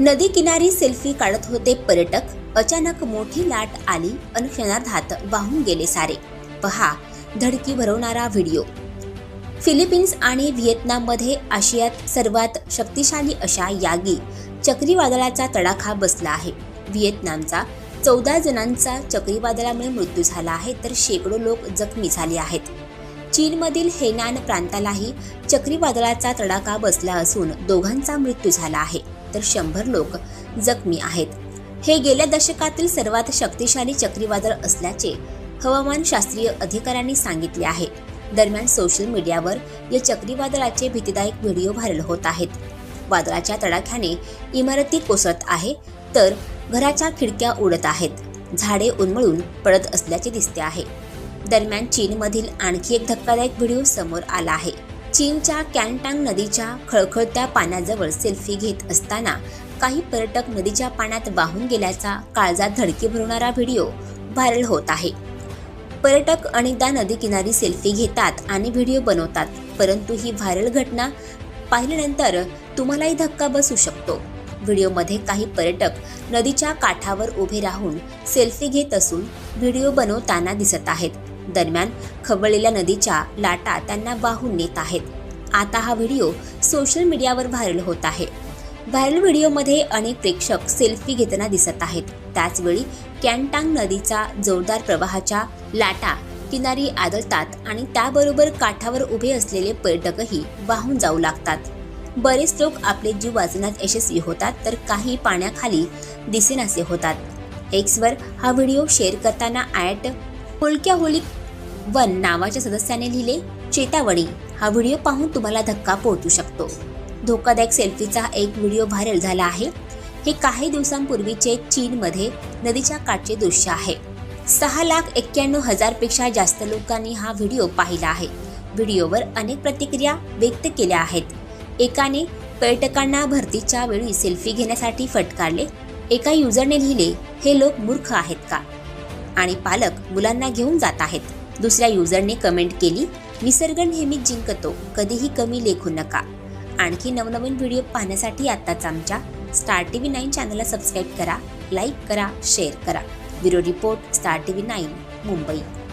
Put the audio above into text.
नदी किनारी सेल्फी काढत होते पर्यटक. अचानक मोठी लाट आली अन क्षणार्धात वाहून गेले सारे. पहा धडकी भरवणारा व्हिडिओ. फिलिपिन्स आणि व्हिएतनाममध्ये आशियात सर्वात शक्तिशाली अशा यागी चक्रीवादळाचा तडाखा बसला आहे. व्हिएतनामचा चौदा जणांचा चक्रीवादळामुळे मृत्यू झाला आहे तर शेकडो लोक जखमी झाले आहेत. चीनमधील हेनान प्रांतालाही चक्रीवादळाचा तडाखा बसला असून दोघांचा मृत्यू झाला आहे तर शंभर लोक जखमी आहेत. हे गेल्या दशकातील सर्वात शक्तिशाली चक्रीवादळ असल्याचे हवामानशास्त्रीय अधिकाऱ्यांनी सांगितले आहे. दरम्यान सोशल मीडियावर या चक्रीवादळाचे भीतीदायक व्हिडिओ व्हायरल होत आहेत. वादळाच्या तडाख्याने इमारती कोसळत आहे तर घराच्या खिडक्या उडत आहेत. झाडे उन्मळून पडत असल्याचे दिसते आहे. दरम्यान चीनमधील आणखी एक धक्कादायक व्हिडिओ समोर आला आहे. चीनच्या कॅनटांग नदीच्या खळखळत्या पाण्याजवळ सेल्फी घेत असताना काही पर्यटक नदीच्या पाण्यात वाहून गेल्याचा काळजात धडकी भरवणारा व्हिडिओ व्हायरल होत आहे. पर्यटक अनेकदा नदी किनारी सेल्फी घेतात आणि व्हिडिओ बनवतात परंतु ही व्हायरल घटना पाहिल्यानंतर तुम्हालाही धक्का बसू शकतो. व्हिडिओमध्ये काही पर्यटक नदीच्या काठावर उभे राहून सेल्फी घेत असून व्हिडिओ बनवताना दिसत आहेत. दरम्यान खवळलेल्या नदीच्या लाटा त्यांना वाहून नेत आहेत. आता हा व्हिडिओ सोशल मीडियावर व्हायरल होत आहे. व्हायरल व्हिडिओमध्ये अनेक प्रेक्षक सेल्फी घेताना दिसत आहेत. त्याचवेळी कॅनटांग नदीचा जोरदार प्रवाहाच्या लाटा किनारी आदळतात आणि त्याबरोबर काठावर उभे असलेले पर्यटकही वाहून जाऊ लागतात. बरेच लोक आपले जीव वाचण्यात यशस्वी होतात तर काही पाण्याखाली दिसेनासे होतात. एक्सवर हा व्हिडिओ शेअर करताना ॲट होलक्या होली वन नावाच्या सदस्याने लिहिले चेतावणी हा व्हिडिओ पाहून तुम्हाला धक्का पोहोचू शकतो. धोकादायक सेल्फीचा एक व्हिडिओ व्हायरल झाला आहे. हे काही दिवसांपूर्वीचे चीनमध्ये नदीच्या काठचे दृश्य आहे. सहा लाख एक्क्याण्णव हजारपेक्षा जास्त लोकांनी हा व्हिडिओ पाहिला आहे. व्हिडिओवर अनेक प्रतिक्रिया व्यक्त केल्या आहेत. एकाने पर्यटकांना भरतीच्या वेळी सेल्फी घेण्यासाठी फटकारले. एका युजरने लिहिले हे लोक मूर्ख आहेत का? आणि पालक मुलांना घेऊन जात आहेत. दुसऱ्या युजरने कमेंट केली निसर्ग नेहमीच जिंकतो कधीही कमी लेखू नका. आणखी नवनवीन व्हिडिओ पाहण्यासाठी आत्ताच आमच्या स्टार टी व्ही नाईन चॅनलला सबस्क्राईब करा लाईक करा शेअर करा. Bureau report star T V nine Mumbai.